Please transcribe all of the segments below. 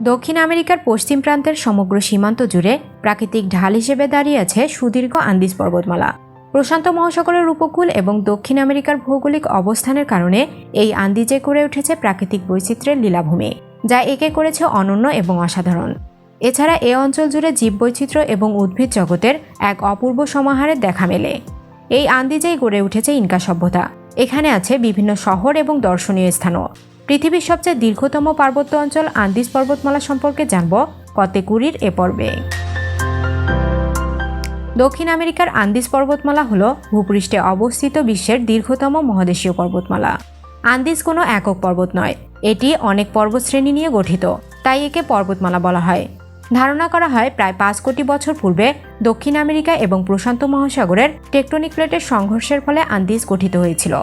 দক্ষিণ আমেরিকার পশ্চিম প্রান্তের সমগ্র সীমান্ত জুড়ে প্রাকৃতিক ঢাল হিসেবে দাঁড়িয়ে আছে সুদীর্ঘ আন্দিজ পর্বতমালা। প্রশান্ত মহাসাগরের উপকূল এবং দক্ষিণ আমেরিকার ভৌগোলিক অবস্থানের কারণে এই আন্দিজে গড়ে উঠেছে প্রাকৃতিক বৈচিত্র্যের লীলাভূমি, যা একে করেছে অনন্য এবং অসাধারণ। এছাড়া এ অঞ্চল জুড়ে জীববৈচিত্র্য এবং উদ্ভিদ জগতের এক অপূর্ব সমাহারের দেখা মেলে। এই আন্দিজেই গড়ে উঠেছে ইনকা সভ্যতা। এখানে আছে বিভিন্ন শহর এবং দর্শনীয় স্থানও। পৃথিবীর সবচেয়ে দীর্ঘতম পার্বত্য অঞ্চল আন্দিজ পর্বতমালা সম্পর্কে জানব কতেকুরির এ পর্বে। দক্ষিণ আমেরিকার আন্দিজ পর্বতমালা হল ভূপৃষ্ঠে অবস্থিত বিশ্বের দীর্ঘতম মহাদেশীয় পর্বতমালা। আন্দিজ কোনো একক পর্বত নয়, এটি অনেক পর্বতশ্রেণী নিয়ে গঠিত, তাই একে পর্বতমালা বলা হয়। ধারণা করা হয় প্রায় পাঁচ কোটি বছর পূর্বে দক্ষিণ আমেরিকা এবং প্রশান্ত মহাসাগরের টেকটনিক প্লেটের সংঘর্ষের ফলে আন্দিজ গঠিত হয়েছিল।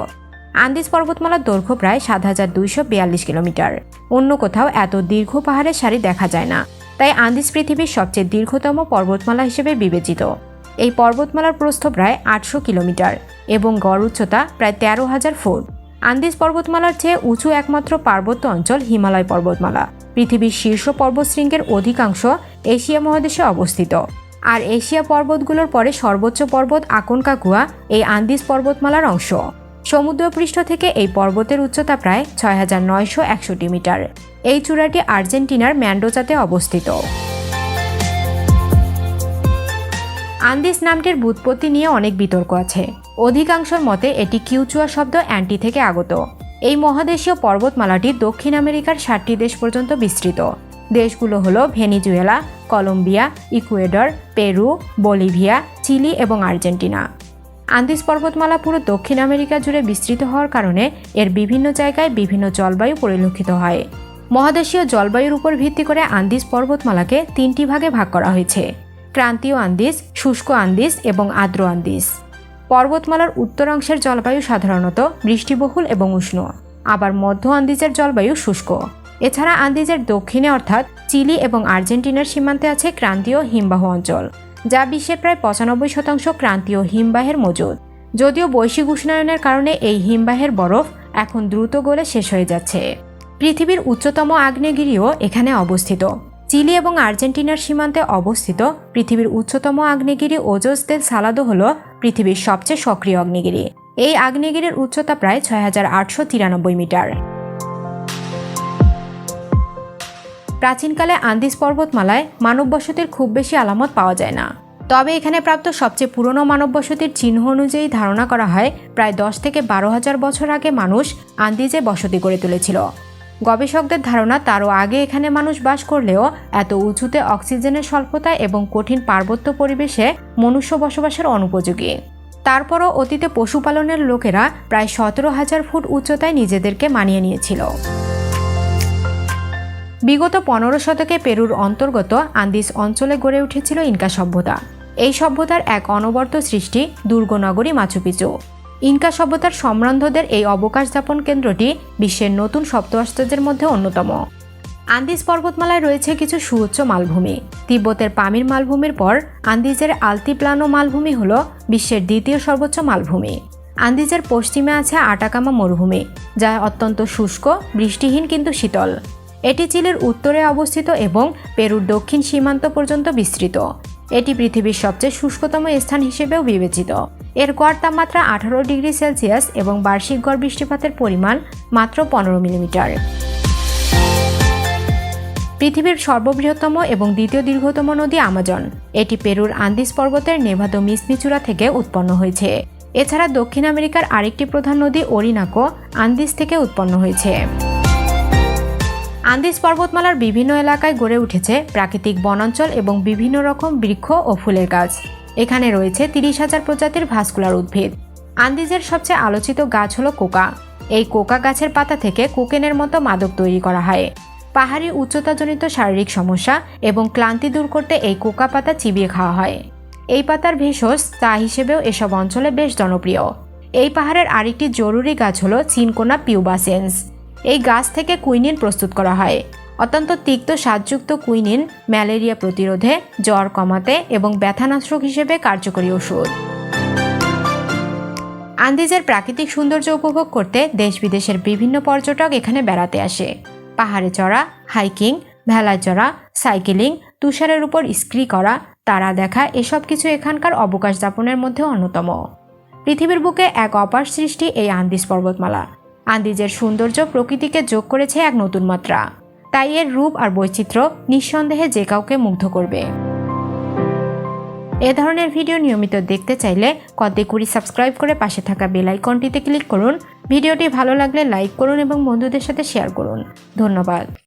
আন্দিজ পর্বতমালার দৈর্ঘ্য প্রায় সাত হাজার দুইশো বিয়াল্লিশ কিলোমিটার। অন্য কোথাও এত দীর্ঘ পাহাড়ের সারি দেখা যায় না। তাই আন্দিজ পৃথিবীর সবচেয়ে দীর্ঘতম পর্বতমালা হিসেবে বিবেচিত। এই পর্বতমালার প্রস্থ প্রায় আটশো কিলোমিটার এবং গড় উচ্চতা প্রায় তেরো হাজার ফুট। আন্দিজ পর্বতমালার চেয়ে উঁচু একমাত্র পার্বত্য অঞ্চল হিমালয় পর্বতমালা। পৃথিবীর শীর্ষ পর্বতশৃঙ্গের অধিকাংশ এশিয়া মহাদেশে অবস্থিত। আর এশিয়া পর্বতগুলোর পরে সর্বোচ্চ পর্বত আকনকাকুয়া এই আন্দিজ পর্বতমালার অংশ। সমুদ্রপৃষ্ঠ থেকে এই পর্বতের উচ্চতা প্রায় ছয় হাজার নয়শো একষট্টি মিটার। এই চূড়াটি আর্জেন্টিনার ম্যান্ডোজাতে অবস্থিত। আন্দিস নামটির ব্যুৎপত্তি নিয়ে অনেক বিতর্ক আছে। অধিকাংশের মতে এটি কিউচুয়া শব্দ অ্যান্টি থেকে আগত। এই মহাদেশীয় পর্বতমালাটি দক্ষিণ আমেরিকার ষাটটি দেশ পর্যন্ত বিস্তৃত। দেশগুলো হলো Venezuela, Colombia, Ecuador, Peru, Bolivia, Chile এবং আর্জেন্টিনা। আন্দিস পর্বতমালা পুরো দক্ষিণ আমেরিকা জুড়ে বিস্তৃত হওয়ার কারণে এর বিভিন্ন জায়গায় বিভিন্ন জলবায়ু পরিলক্ষিত হয়। মহাদেশীয় জলবায়ুর উপর ভিত্তি করে আন্দিস পর্বতমালাকে তিনটি ভাগে ভাগ করা হয়েছে। ক্রান্তীয় আন্দিস শুষ্ক আন্দিস এবং আর্দ্র আন্দিস পর্বতমালার উত্তর অংশের জলবায়ু সাধারণত বৃষ্টিবহুল এবং উষ্ণ। আবার মধ্য আন্দিজের জলবায়ু শুষ্ক। এছাড়া আন্দিজের দক্ষিণে অর্থাৎ চিলি এবং আর্জেন্টিনার সীমান্তে আছে ক্রান্তীয় হিমবাহ অঞ্চল। যা বিশ্বের প্রায় পঁচানব্বই শতাংশ ক্রান্তীয় হিমবাহের মজুদ। যদিও বৈশ্বিক উষ্ণায়নের কারণে এই হিমবাহের বরফ এখন দ্রুত গলে শেষ হয়ে যাচ্ছে। পৃথিবীর উচ্চতম আগ্নেয়গিরিও এখানে অবস্থিত। চিলি এবং আর্জেন্টিনার সীমান্তে অবস্থিত পৃথিবীর উচ্চতম আগ্নেয়গিরি ওজোস সালাদো হল পৃথিবীর সবচেয়ে সক্রিয় আগ্নেয়গিরি। এই আগ্নেয়গিরির উচ্চতা প্রায় ছয় হাজার আটশো তিরানব্বই মিটার। প্রাচীনকালে আন্দিস পর্বতমালায় মানব বসতির খুব বেশি আলামত পাওয়া যায় না। তবে এখানে প্রাপ্ত সবচেয়ে পুরনো মানব বসতির চিহ্ন অনুযায়ী ধারণা করা হয়, প্রায় দশ থেকে বারো হাজার বছর আগে মানুষ আন্দিজে বসতি গড়ে তুলেছিল। গবেষকদের ধারণা তারও আগে এখানে মানুষ বাস করলেও এত উঁচুতে অক্সিজেনের স্বল্পতা এবং কঠিন পার্বত্য পরিবেশে মনুষ্য বসবাসের অনুপযোগী। তারপরও অতীতে পশুপালনের লোকেরা প্রায় সতেরো হাজার ফুট উচ্চতায় নিজেদেরকে মানিয়ে নিয়েছিল। বিগত পনেরো শতকে পেরুর অন্তর্গত আন্দিস অঞ্চলে গড়ে উঠেছিল ইনকা সভ্যতা। এই সভ্যতার এক অনবর্ত সৃষ্টি দুর্গনগরী মাচুপিচু ইনকা সভ্যতার সম্রান্ধদের এই অবকাশ যাপন কেন্দ্রটি বিশ্বের নতুন সপ্ত আশ্চর্যের মধ্যে অন্যতম। আন্দিজ পর্বতমালায় রয়েছে কিছু সুউচ্চ মালভূমি। তিব্বতের পামির মালভূমির পর আন্দিজের আলতিপ্লানো মালভূমি হল বিশ্বের দ্বিতীয় সর্বোচ্চ মালভূমি। আন্দিজের পশ্চিমে আছে আটাকামা মরুভূমি, যা অত্যন্ত শুষ্ক, বৃষ্টিহীন কিন্তু শীতল। এটি চিলের উত্তরে অবস্থিত এবং পেরুর দক্ষিণ সীমান্ত পর্যন্ত বিস্তৃত। এটি পৃথিবীর সবচেয়ে শুষ্কতম স্থান হিসেবেও বিবেচিত। এর গড় তাপমাত্রা আঠারো ডিগ্রি সেলসিয়াস এবং বার্ষিক গড় বৃষ্টিপাতের পরিমাণ মাত্র পনেরো মিলিমিটার। পৃথিবীর সর্ববৃহত্তম এবং দ্বিতীয় দীর্ঘতম নদী আমাজন। এটি পেরুর আন্দিস পর্বতের নেভাদো মিসমিচুরা থেকে উৎপন্ন হয়েছে। এছাড়া দক্ষিণ আমেরিকার আরেকটি প্রধান নদী ওরিনাকো আন্দিস থেকে উৎপন্ন হয়েছে। আন্দিস পর্বতমালার বিভিন্ন এলাকায় গড়ে উঠেছে প্রাকৃতিক বনাঞ্চল এবং বিভিন্ন রকম বৃক্ষ ও ফুলের গাছ। এখানে রয়েছে তিরিশ হাজার প্রজাতির ভাস্কুলার উদ্ভিদ। আন্দিজের সবচেয়ে আলোচিত গাছ হলো কোকা। এই কোকা গাছের পাতা থেকে কোকেনের মতো মাদক তৈরি করা হয়। পাহাড়ি উচ্চতাজনিত শারীরিক সমস্যা এবং ক্লান্তি দূর করতে এই কোকা পাতা চিবিয়ে খাওয়া হয়। এই পাতার ভেষজ চা হিসেবেও এসব অঞ্চলে বেশ জনপ্রিয়। এই পাহাড়ের আরেকটি জরুরি গাছ হলো চিনকোনা পিউবাসেন্স। এই গাছ থেকে কুইনিন প্রস্তুত করা হয়। অত্যন্ত তিক্ত স্বাদযুক্ত কুইনিন ম্যালেরিয়া প্রতিরোধে, জ্বর কমাতে এবং ব্যথানাশক হিসেবে কার্যকরী ওষুধ। আন্দিজের প্রাকৃতিক সৌন্দর্য উপভোগ করতে দেশ বিদেশের বিভিন্ন পর্যটক এখানে বেড়াতে আসে। পাহাড়ে চড়া, হাইকিং, ভেলায় চড়া, সাইকেলিং, তুষারের উপর স্ক্রি করা, তারা দেখা এসব কিছু এখানকার অবকাশ যাপনের মধ্যে অন্যতম। পৃথিবীর বুকে এক অপার সৃষ্টি এই আন্দিজ পর্বতমালা। আন্দিজের সৌন্দর্য প্রকৃতিকে যোগ করেছে এক নতুন মাত্রা। তাই এর রূপ আর বৈচিত্র্য নিঃসন্দেহে যে কাউকে মুগ্ধ করবে। এ ধরনের ভিডিও নিয়মিত দেখতে চাইলে কুড়ি সাবস্ক্রাইব করে পাশে থাকা বেল আইকনটিতে ক্লিক করুন। ভিডিওটি ভালো লাগলে লাইক করুন এবং বন্ধুদের সাথে শেয়ার করুন। ধন্যবাদ।